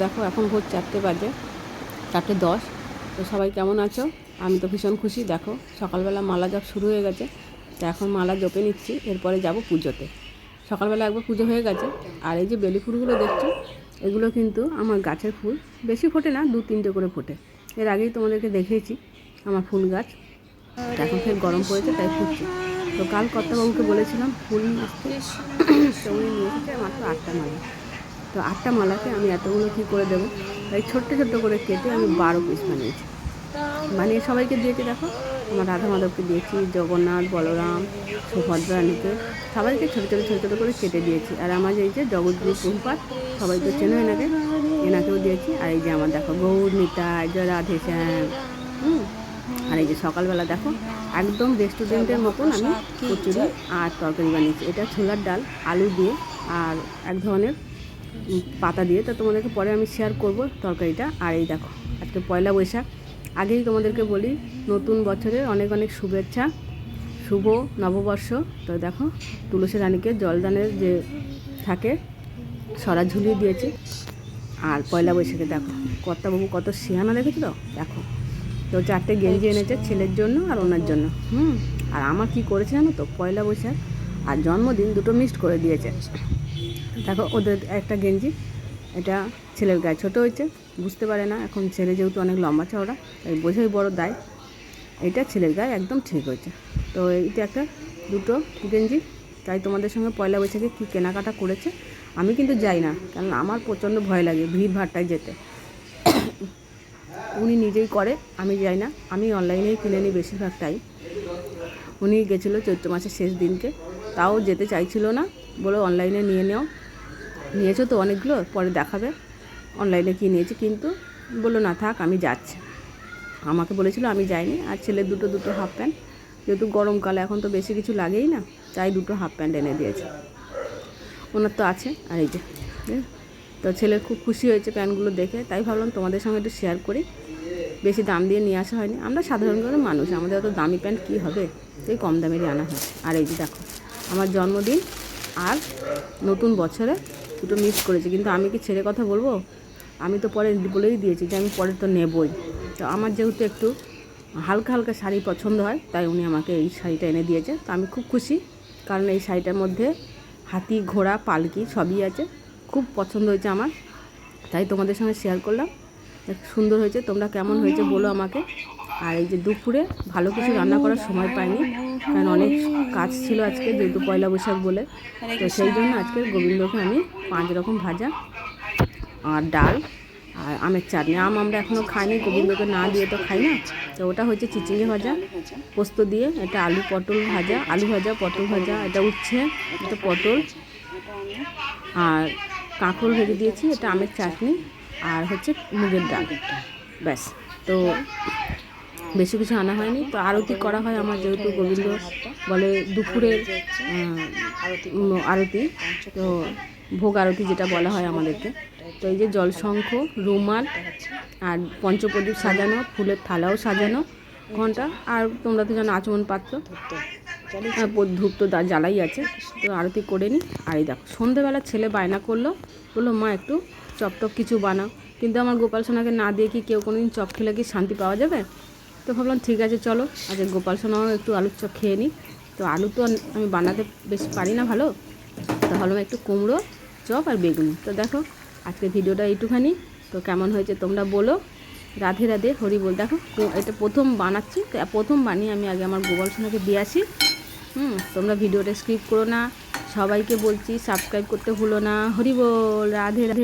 দেখো, এখন ভোর চারটে বাজে, চারটে দশ। তো সবাই কেমন আছো? আমি তো ভীষণ খুশি। দেখো, সকালবেলা মালা জপ শুরু হয়ে গেছে। তো এখন মালা জপে নিচ্ছি, এরপরে যাব পুজোতে। সকালবেলা একবার পুজো হয়ে গেছে। আর এই যে বেলি ফুলগুলো দেখছ, এগুলো কিন্তু আমার গাছের ফুল। বেশি ফোটে না, দু তিনটে করে ফোটে। এর আগেই তোমাদেরকে দেখিয়েছি আমার ফুল গাছ। এখন ফের গরম পড়েছে, তাই ফুটছে। তো কাল কর্তাবাবুকে বলেছিলাম, ফুল আসতে তো উনি নিয়ে এসেছে, মাত্র আটটা মালা। তো আটটা মালাকে আমি এতগুলো কী করে দেবো? তাই ছোট্ট ছোট্ট করে কেটে আমি বারো পিস বানিয়েছি। বানিয়ে সবাইকে দিয়েছি, দেখো। আমার রাধা মাধবকে দিয়েছি, জগন্নাথ, বলরাম সুভদ্রা রানীকে সবাইকে ছোটো ছোটো ছোটো ছোটো করে কেটে দিয়েছি। আর আমার এই যে জগৎগুরু প্রভুপাত সবাই তো চেনো এনাকে। এনাকেও দিয়েছি। আর এই যে আমার, দেখো, গৌর নিতাই জয় রাধে শ্যাম, হুম? আর এই যে সকালবেলা, দেখো, একদম রেস্টুরেন্টের মতন আমি কচুরি আর তরকারি বানিয়েছি। এটা ছোলার ডাল, আলু দিয়ে আর এক ধরনের পাতা দিয়ে, তো তোমাদেরকে পরে আমি শেয়ার করব তরকারিটা। আর এই দেখো, আজকে পয়লা বৈশাখ। আগেই তোমাদেরকে বলি, নতুন বছরের অনেক অনেক শুভেচ্ছা, শুভ নববর্ষ। তো দেখো, তুলসী রানীকে জলদানের যে থাকে, সরা ঝুলিয়ে দিয়েছি। আর পয়লা বৈশাখে দেখো কর্তাবাবু কত শিয়ানা দেখেছ তো? দেখো, তো চারটে গেঞ্জি এনেছে ছেলের জন্য আর ওনার জন্য। হুম, আর আমার কি করেছে জানো তো? পয়লা বৈশাখ আর জন্মদিন দুটো মিক্সড করে দিয়েছে। দেখো, ওদের একটা গেঞ্জি, এটা ছেলের গায়ে ছোটো হয়েছে, বুঝতে পারে না, এখন ছেলে যেহেতু অনেক লম্বা চওড়া, তাই বোঝাই বড় দায়। এটা ছেলের গায়ে একদম ঠিক হয়েছে। তো এইটা একটা দুটো গেঞ্জি, তাই তোমাদের সঙ্গে পয়লা বৈশাখে কী কেনাকাটা করেছে, আমি কিন্তু যাই না কারণ আমার প্রচণ্ড ভয় লাগে ভিড় ভাড়টায় যেতে। উনি নিজেই করে, আমি যাই না, আমি অনলাইনেই কিনে নিই বেশিরভাগটাই। উনি গেছিল চৈত্র মাসের শেষ দিনকে, তাও যেতে চাইছিল না বলে অনলাইনে নিয়ে নেও। নিয়েছো তো অনেকগুলো, পরে দেখাবে। অনলাইনে কি নিয়েছি, কিন্তু বলল, না থাক, আমি যাচ্ছি। আমাকে বলেছিল, আমি যাইনি, আর ছেলের দুটো দুটো হাফ প্যান্ট যেহেতু গরমকালে এখন তো বেশি কিছু লাগেই না, তাই দুটো হাফ প্যান্ট এনে দিয়েছে। ওনার তো আছে, আর এই যে তো ছেলে খুব খুশি হয়েছে প্যান্টগুলো দেখে, তাই ভাবলাম তোমাদের সঙ্গে একটু শেয়ার করি। বেশি দাম দিয়ে নিয়ে আসা হয়নি। আমরা সাধারণ করে মানুষ, আমাদের অত দামি প্যান্ট কী হবে? সেই কম দামেরই আনা হয়। আর এই যে দেখো, আমার জন্মদিন আর নতুন বছরে দুটো মিস করেছি। কিন্তু আমি কি ছেড়ে কথা বলব? আমি তো পরে বলেই দিয়েছি যে আমি পরে তো নেবই। তো আমার যেহেতু একটু হালকা হালকা শাড়ি পছন্দ হয়, তাই উনি আমাকে এই শাড়িটা এনে দিয়েছে। তো আমি খুব খুশি, কারণ এই শাড়িটার মধ্যে হাতি, ঘোড়া, পালকি সবই আছে। খুব পছন্দ হয়েছে আমার। তাই তোমাদের সঙ্গে শেয়ার করলাম। সুন্দর হয়েছে। তোমরা কেমন হয়েছে বলো আমাকে। আর এই যে দুপুরে ভালো কিছু রান্না করার সময় পাইনি, কারণ অনেক কাজ ছিল আজকে, যেহেতু পয়লা বৈশাখ বলে। তো সেই জন্য আজকে গোবিন্দকে আমি পাঁচ রকম ভাজা আর ডাল আর আমের চাটনি। আম আমরা এখনও খাইনি, গোবিন্দকে না দিয়ে তো খাই না। তো ওটা হচ্ছে চিচিঙ্গে ভাজা, পোস্ত দিয়ে, এটা আলু পটল ভাজা, আলু ভাজা, পটল ভাজা, এটা উচ্ছে, এটা পটল আর কাঁকরোল ভেজে দিয়েছি, এটা আমের চাটনি আর হচ্ছে মুগের ডাল। ব্যাস, তো বেশি কিছু আনা হয়নি। তো আরতি করা হয় আমার যেহেতু গোবিন্দ বলে দুপুরের আরতি। তো ভোগ আরতি যেটা বলা হয় আমাদেরকে। তো এই যে জলশঙ্খ রুমাল আর পঞ্চপ্রদীপ সাজানো, ফুলের থালাও সাজানো ঘণ্টা আর তোমরা তো জানো আচমন পাত্র। ধূপ তো জ্বালাই আছে। তো আরতি করে নিই আর এই দেখো, সন্ধেবেলা ছেলে বায়না করল। বলল, মা, একটু চপ টপ কিছু বানাও। কিন্তু আমার গোপাল সোনাকে না দিয়ে কি কেউ কোনো দিন চপ খেলে কি শান্তি পাওয়া যাবে? তো ভাবলাম, ঠিক আছে, চলো। আজকে গোপাল সোনাও একটু আলুর চপ খেয়ে নিই। তো আলু তো আমি বানাতে বেশ পারি না ভালো। তো ভাবলাম একটু কুমড়ো চপ আর বেগুনি। তো দেখো, আজকে ভিডিওটা এইটুখানি। তো কেমন হয়েছে তোমরা বলো। রাধে রাধে, হরি বল। দেখো এটা প্রথম বানাচ্ছি। প্রথম বানিয়ে আমি আগে আমার গোপাল সোনাকে দিয়ে আসি। হুম, তোমরা ভিডিওটা স্কিপ করো না। সবাইকে বলছি, সাবস্ক্রাইব করতে ভুলো না। হরি বল, রাধে রাধে।